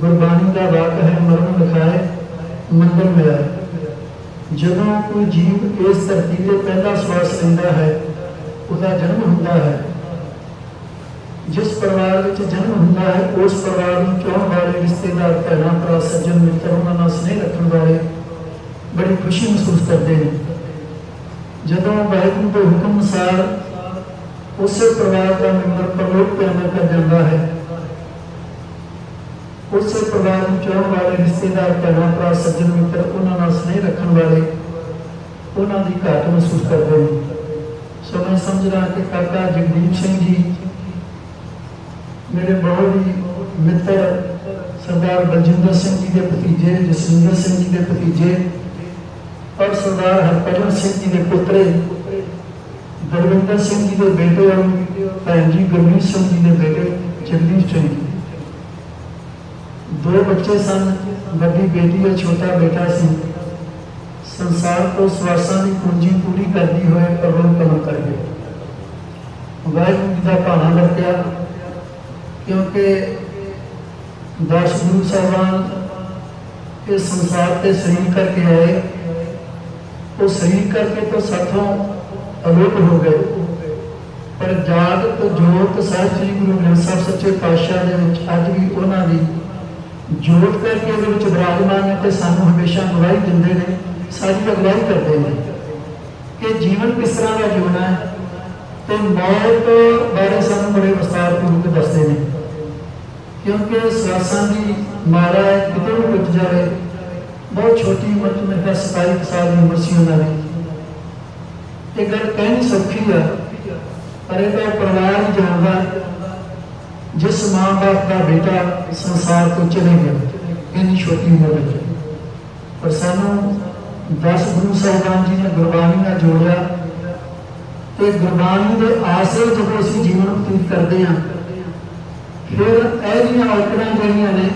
ਗੁਰਬਾਣੀ ਦਾ ਵਾਕ ਹੈ ਮਰਨ ਲਿਖਾਏ ਮੰਦਰ ਮਿਲਾ ਜਦੋਂ ਕੋਈ ਜੀਵ ਇਸ ਧਰਤੀ ਤੇ ਪਹਿਲਾ ਸਵਾਸ ਲੈਂਦਾ ਹੈ ਉਹਦਾ ਜਨਮ ਹੁੰਦਾ ਹੈ ਜਿਸ ਪਰਿਵਾਰ ਵਿੱਚ ਜਨਮ ਹੁੰਦਾ ਹੈ ਉਸ ਪਰਿਵਾਰ ਨੂੰ ਚਾਹੁਣ ਵਾਲੇ ਰਿਸ਼ਤੇਦਾਰ ਭੈਣਾਂ ਭਰਾ ਸੱਜਣ ਮਿੱਤਰ ਉਹਨਾਂ ਨਾਲ ਸਨੇਹ ਰੱਖਣ ਵਾਲੇ ਬੜੀ ਖੁਸ਼ੀ ਮਹਿਸੂਸ ਕਰਦੇ ਨੇ ਜਦੋਂ ਵਾਹਿਗੁਰੂ ਦੇ ਹੁਕਮ ਅਨੁਸਾਰ ਉਸੇ ਪਰਿਵਾਰ ਦਾ ਮੈਂਬਰ ਪਰਲੋਕ ਤੇ ਅਮਰ ਕਰ ਜਾਂਦਾ ਹੈ اس سے پروان چون والے رشتے دار پیدا پرا سجن مطر انہوں نے سنے رکھن والے انہوں نے کہا تو محسوس کر دے سو میں سمجھ رہا کہ کاکا جگدیم سنگھ جی میرے بہت ہی مطر سردار بلجندر سنگھ جی دے پتیجے جسندر سنگھ جی دے پتیجے اور سردار ہرپرن سنگھ جی دے پترے دربندر سنگھ جی دے بیٹے اور پہنجی گرمی سنگھ جی دے بیٹے جگدیم سنگھ جی ਦੋ ਬੱਚੇ ਸਨ ਵੱਡੀ ਬੇਟੀ ਤੇ ਛੋਟਾ ਬੇਟਾ ਸੀ ਸੰਸਾਰ ਤੋਂ ਸਵਾਸਾਂ ਦੀ ਪੂੰਜੀ ਪੂਰੀ ਕਰਦੀ ਹੋਏ ਪਰਵਨ ਕਮ ਕਰ ਗਏ ਵਾਹਿਗੁਰੂ ਜੀ ਦਾ ਭਾਣਾ ਲੱਗਿਆ ਕਿਉਂਕਿ ਦਸ ਗੁਰੂ ਸਾਹਿਬਾਨ ਇਸ ਸੰਸਾਰ ਤੇ ਸਰੀਰ ਕਰਕੇ ਆਏ ਉਹ ਸਰੀਰ ਕਰਕੇ ਤੋਂ ਸਾਥੋਂ ਅਲੋਪ ਹੋ ਗਏ ਪਰ ਜਾਗ ਤੋਂ ਜੋਤ ਸਾਹਿਬ ਜੀ ਗੁਰੂ ਗ੍ਰੰਥ ਸਾਹਿਬ ਸੱਚੇ ਪਾਤਸ਼ਾਹ ਦੇ ਵਿੱਚ ਅੱਜ ਵੀ ਉਹਨਾਂ ਦੀ ਜੋੜ ਕਰਕੇ ਇਹਦੇ ਵਿੱਚ ਬਿਰਾਜਮਾਨ ਤੇ ਸਾਨੂੰ ਹਮੇਸ਼ਾ ਗਵਾਹੀ ਦਿੰਦੇ ਨੇ ਸਾਡੀ ਅਗਵਾਈ ਕਰਦੇ ਨੇ ਕਿ ਜੀਵਨ ਕਿਸ ਤਰ੍ਹਾਂ ਦਾ ਜਿਉਣਾ ਹੈ ਤੇ ਮੌਤ ਬਾਰੇ ਸਾਨੂੰ ਬੜੇ ਵਿਸਤਾਰ ਪੂਰਵਕ ਦੱਸਦੇ ਨੇ ਕਿਉਂਕਿ ਸਾਸਾਂ ਦੀ ਮਾਰਾ ਕਿਤੇ ਵੀ ਟੁੱਟ ਜਾਵੇ ਬਹੁਤ ਛੋਟੀ ਉਮਰ ਚ ਮੇਰੇ 27 ਸਾਲ ਦੀ ਉਮਰ ਸੀ ਉਹਨਾਂ ਦੀ ਤੇ ਗੱਲ ਕਹਿਣੀ ਸੌਖੀ ਆ ਪਰ ਇਹ ਤਾਂ ਪਰਿਵਾਰ ਹੀ ਜਾਣਦਾ ਜਿਸ ਮਾਂ ਬਾਪ ਦਾ ਬੇਟਾ ਸੰਸਾਰ ਤੋਂ ਚਲੇ ਗਿਆ ਇੰਨੀ ਛੋਟੀ ਉਮਰ ਵਿੱਚ ਪਰ ਸਾਨੂੰ ਦਸ ਗੁਰੂ ਸਾਹਿਬਾਨ ਜੀ ਨੇ ਗੁਰਬਾਣੀ ਨਾਲ ਜੋੜਿਆ ਤੇ ਗੁਰਬਾਣੀ ਦੇ ਆਸਰੇ ਜਦੋਂ ਅਸੀਂ ਜੀਵਨ ਬਤੀਤ ਕਰਦੇ ਹਾਂ ਫਿਰ ਇਹ ਜਿਹੜੀਆਂ ਔਕੜਾਂ ਜਿਹੜੀਆਂ ਨੇ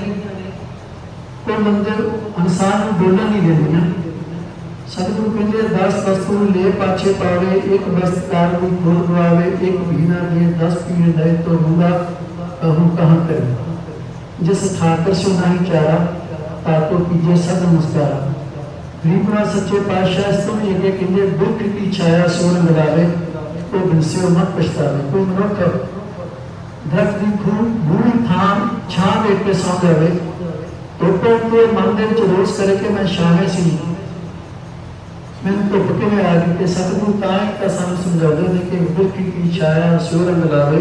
ਕੋਈ ਮੰਦਰ ਇਨਸਾਨ ਨੂੰ ਬੋਲਣ ਨਹੀਂ ਦਿੰਦੀਆਂ ਸਤਿਗੁਰੂ ਕਹਿੰਦੇ ਦਸ ਵਸਤੂ ਲੈ ਪਾਛੇ ਪਾਵੇ ਇੱਕ ਵਸਤਾਰ ਨੂੰ ਗੁਰ ਗਵਾਵੇ ਇੱਕ ਭੀਨਾ ਦੇ 10 ਪੀਣ ਦੇ ਤੋਂ ਹੁੰਦਾ اب ہم کہاں کریں جس ٹھاکر سے نہ ہی چارا تاکو کیجئے سب مسکارا گریبنا سچے پاشاہ اس تم یہ کہ کنجے دکھ کی چھایا سونے لگا لے تو بنسے و مت پشتا لے تو مرک ہے دی پھول بھولی تھام چھان ایک پہ سان دے لے تو پہ تو مندر روز کرے کہ میں شاہے سی ہوں میں تو پکے میں آگی کہ سب کو تائیں تا سامنے سمجھا دے کہ دکھ کی چھایا سونے لگا لے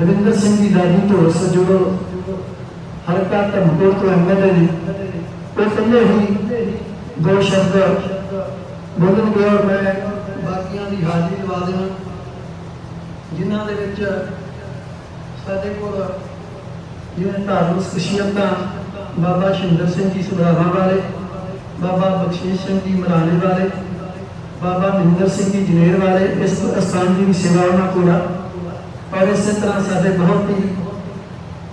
دریندر سنگھ کی دادی تو اس جو حرکات مکور تو احمد ایل اے نے وہ کلے ہی دو شبد بولن گے اور میں باقیاں دی حاضری دوا دینا جنہاں دے وچ سادے کول جیویں دھارمک شخصیتاں بابا شندر سنگھ جی سدھارا والے بابا بخشیش سنگھ جی مرانے والے بابا مہندر سنگھ جی جنیر والے اس استھان کی بھی سیوا انہوں کو اور اس طرح سب بہت ہی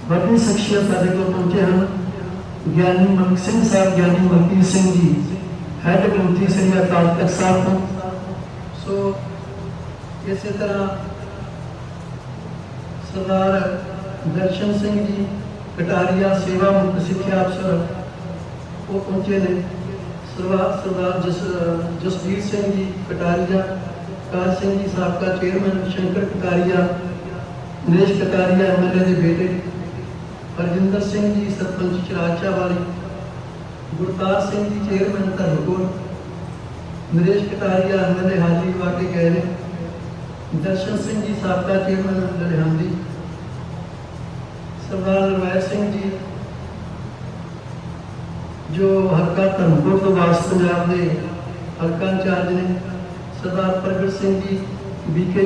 بڑی شخصیت پہنچے ہیں گیم گیس منبیت جی ہیڈ گنتی سری اکال تخت صاحب اس طرح سردار درشن جی کٹارییا سیوا سکھا افسر وہ پہنچے جس جسبیریا سابق چیئرمین شنکر کٹارییا نیش کتاریا ایم ایل اے بیٹے سنگھ جی سرپنچ چراج چا والی گرتاسٹ Naresh Kataria M L A ہاجی وا کے گئے درشن جی سابقہ چیئرمین ہاں سردار سنگھ جی جو ہلکا دھرم تو باس پنجاب انچارج نے سردار جی، بی کے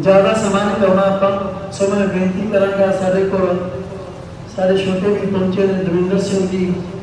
زیادہ سمان نہیں کرنا سو میں بےنتی کروں گا سارے کو سارے چھوٹے جی پہنچے دوندر سنگھ